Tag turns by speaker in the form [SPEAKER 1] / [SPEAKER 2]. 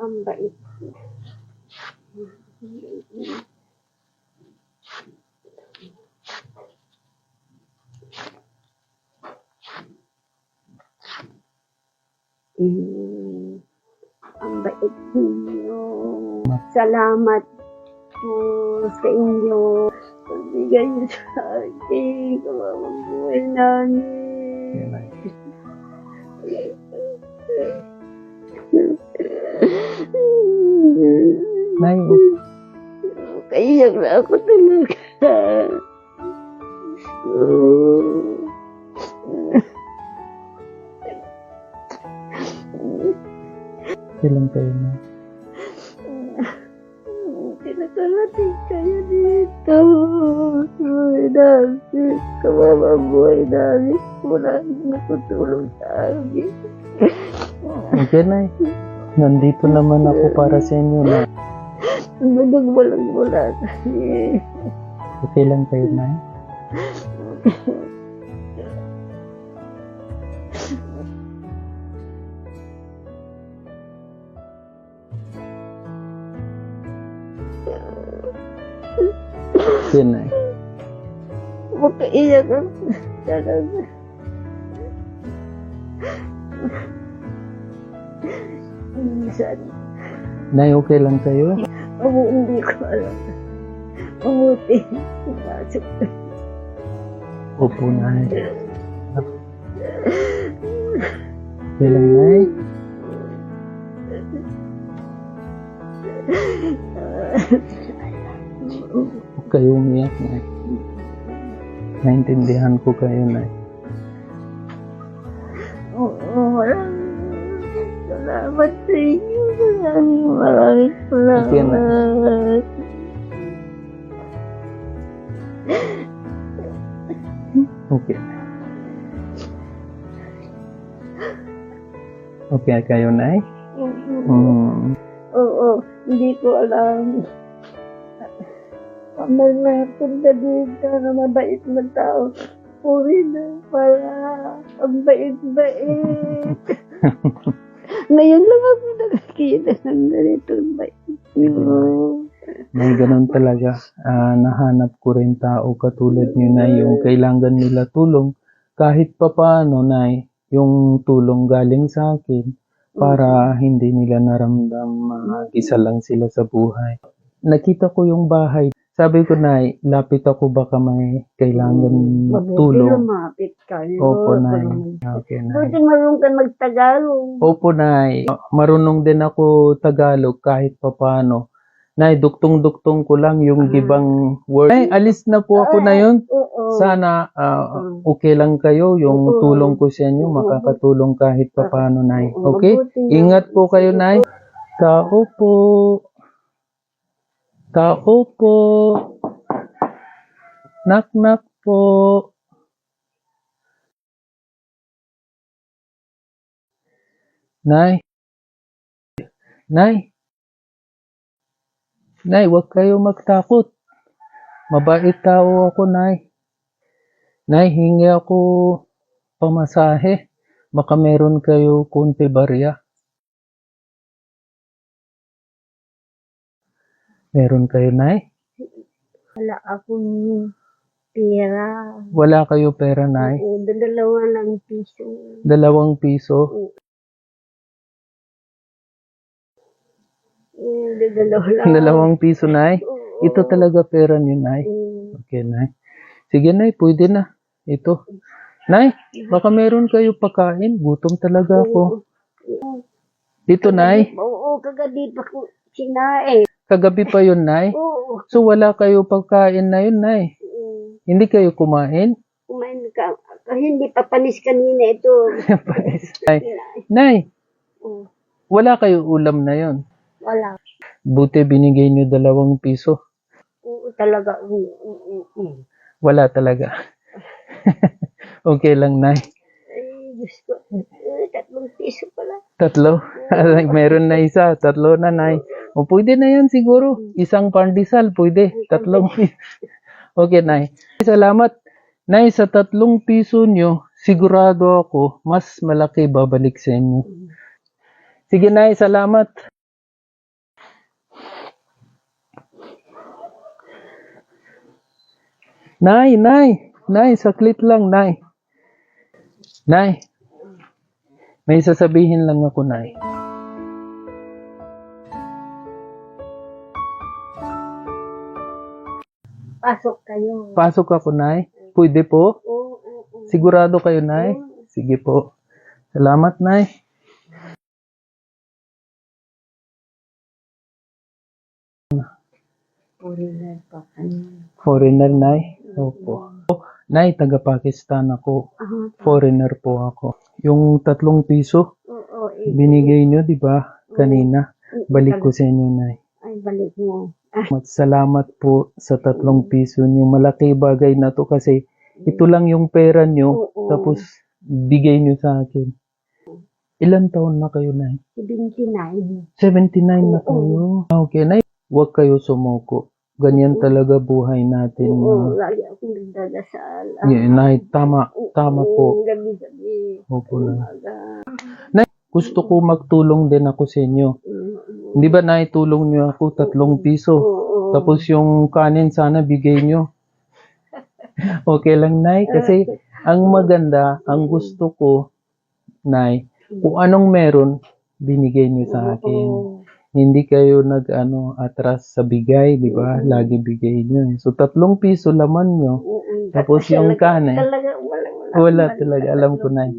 [SPEAKER 1] Ang bait. Mm, ang bait ninyo. Salamat po sa inyo. Pagbigay niyo sa akin. Kawawang buhay namin.
[SPEAKER 2] Yan
[SPEAKER 1] na ako talaga.
[SPEAKER 2] ilan kayo na?
[SPEAKER 1] Tinakarating kayo dito. Buhay namin. Kawawa buhay namin. Wala nakutulong sa amin.
[SPEAKER 2] Okay, Nay. Nandito naman ako para sa inyo na.
[SPEAKER 1] Madag walang wala kasi.
[SPEAKER 2] Okay lang kayo, Nay. Yan, Nay.
[SPEAKER 1] Makaiyak ako talaga. Minsan,
[SPEAKER 2] Nay, okay lang kayo?
[SPEAKER 1] ako hindi ko alam. Mabuti. Pumasok.
[SPEAKER 2] Opo, Nay. Okay lang, Nay. Huwag kayo umiyak, Nay. Naintindihan ko kayo, Nay.
[SPEAKER 1] Oo, maraming salamat sa inyo. Maraming maraming
[SPEAKER 2] Okay na.
[SPEAKER 1] salamat.
[SPEAKER 2] Okay. Okay kayo, Nay? Mm.
[SPEAKER 1] Oo, hindi ko alam. May napunta dito na mabait na tao. Puri na para ang bait-bait. Ngayon lang ako nakakita ng ganitong bait niyo.
[SPEAKER 2] May ganun talaga. Ah, nahanap ko rin tao katulad niyo na yung kailangan nila tulong. Kahit pa paano, Nay, yung tulong galing sa akin para hindi nila naramdam mag-isa lang sila sa buhay. Nakita ko yung bahay. Sabi ko, Nay, lapit ako baka may kailangan
[SPEAKER 1] Mabuti
[SPEAKER 2] tulong.
[SPEAKER 1] lumapit kayo.
[SPEAKER 2] Opo, Nay. Okay, Nay.
[SPEAKER 1] Buti marunong ka magtagalog.
[SPEAKER 2] Opo, Nay. Marunong din ako Tagalog kahit papano. Nay, duktong-duktong ko lang yung
[SPEAKER 1] Ah.
[SPEAKER 2] gibang word. Nay, alis na po ako na yun.
[SPEAKER 1] Oo.
[SPEAKER 2] Sana ah, okay lang kayo yung
[SPEAKER 1] Oo.
[SPEAKER 2] tulong ko sa inyo. Makakatulong kahit papano, Nay. Okay?
[SPEAKER 1] Mabuti na.
[SPEAKER 2] Ingat po kayo, Nay. Tao po. Tao po. Knock-knock po. Nay. Nay. Nay, huwag kayo magtakot. Mabait tao ako, Nay. Nay, hingi ako pamasahe. Baka meron kayo kunti barya. Meron kayo, Nay?
[SPEAKER 1] Wala akong pera.
[SPEAKER 2] Wala kayo pera, Nay?
[SPEAKER 1] Oo, dalawa lang piso.
[SPEAKER 2] Dalawang piso.
[SPEAKER 1] Oo, dalawa lang.
[SPEAKER 2] Dalawang piso, Nay?
[SPEAKER 1] Oo.
[SPEAKER 2] Ito talaga pera niyo, Nay.
[SPEAKER 1] Oo.
[SPEAKER 2] Okay, Nay. Sige, Nay, pwede na. Ito. Nay, baka meron kayo pagkain. Gutom talaga ako. Dito, Nay.
[SPEAKER 1] Oo, kagabi pa ko sinain.
[SPEAKER 2] Kagabi pa yun, Nay.
[SPEAKER 1] Oo.
[SPEAKER 2] So, wala kayo pagkain na yun, Nay.
[SPEAKER 1] Oo.
[SPEAKER 2] Hindi kayo kumain?
[SPEAKER 1] Kumain ka. Kasi hindi pa panis kanina ito.
[SPEAKER 2] Nay, Nay,
[SPEAKER 1] Oo.
[SPEAKER 2] wala kayo ulam na yun.
[SPEAKER 1] Wala.
[SPEAKER 2] Buti binigay niyo dalawang piso.
[SPEAKER 1] Oo, talaga. Oo, oo, oo.
[SPEAKER 2] Wala talaga. okay lang, Nay.
[SPEAKER 1] Ay, Diyos ko. Tatlong piso pala.
[SPEAKER 2] Tatlo. Meron na isa. Tatlo na, Nay. O pwede na yan siguro. Hmm. Isang pandesal, pwede. Tatlong piso. okay, Nay. Salamat. Nay, sa tatlong piso nyo, sigurado ako, mas malaki babalik sa inyo. Sige, Nay. Salamat. Nay, Nay. Nay, saklit lang, Nay. Nay. May sasabihin lang ako, Nay. Nay.
[SPEAKER 1] Pasok kayo.
[SPEAKER 2] Pasok ako, nay. Pwede po?
[SPEAKER 1] Oo, oo, oo.
[SPEAKER 2] Sigurado kayo, nay? Sige po. Salamat, nay.
[SPEAKER 1] Foreigner pa kayo.
[SPEAKER 2] Foreigner, nay? Opo. Nay, taga-Pakistan ako. Foreigner po ako. Yung tatlong piso,
[SPEAKER 1] oo, eh.
[SPEAKER 2] binigay nyo, di ba? Kanina. Balik ko sa inyo, nay.
[SPEAKER 1] Ay, balik mo. Ah,
[SPEAKER 2] At Salamat po sa tatlong piso nyo. Malaki bagay na to kasi ito lang yung pera nyo.
[SPEAKER 1] Oo.
[SPEAKER 2] Tapos bigay nyo sa akin. Ilan taon na kayo, Nay?
[SPEAKER 1] 79.
[SPEAKER 2] 79 na
[SPEAKER 1] Oo.
[SPEAKER 2] kayo. Okay, Nay. Huwag kayo sumuko. Ganyan talaga buhay natin.
[SPEAKER 1] Oo,
[SPEAKER 2] na-
[SPEAKER 1] lagi akong nagdadasal.
[SPEAKER 2] Yeah, Nay, tama. Tama po.
[SPEAKER 1] Gabi-gabi.
[SPEAKER 2] Opo, Nay.
[SPEAKER 1] Umaga.
[SPEAKER 2] Gusto ko magtulong din ako sa inyo.
[SPEAKER 1] Mm,
[SPEAKER 2] Hindi ba, Nay, tulong nyo ako tatlong piso?
[SPEAKER 1] Oo.
[SPEAKER 2] Tapos yung kanin sana bigay nyo. okay lang, Nay. Kasi ang maganda, ang gusto ko, Nay, kung anong meron, binigay nyo sa akin.
[SPEAKER 1] Oo.
[SPEAKER 2] Hindi kayo nag-ano, atras sa bigay, di ba? Lagi bigay nyo. eh. So, tatlong piso laman.
[SPEAKER 1] Oo.
[SPEAKER 2] Tapos yung kanin.
[SPEAKER 1] Talaga, wala, wala.
[SPEAKER 2] Wala talaga, alam ko, Nay.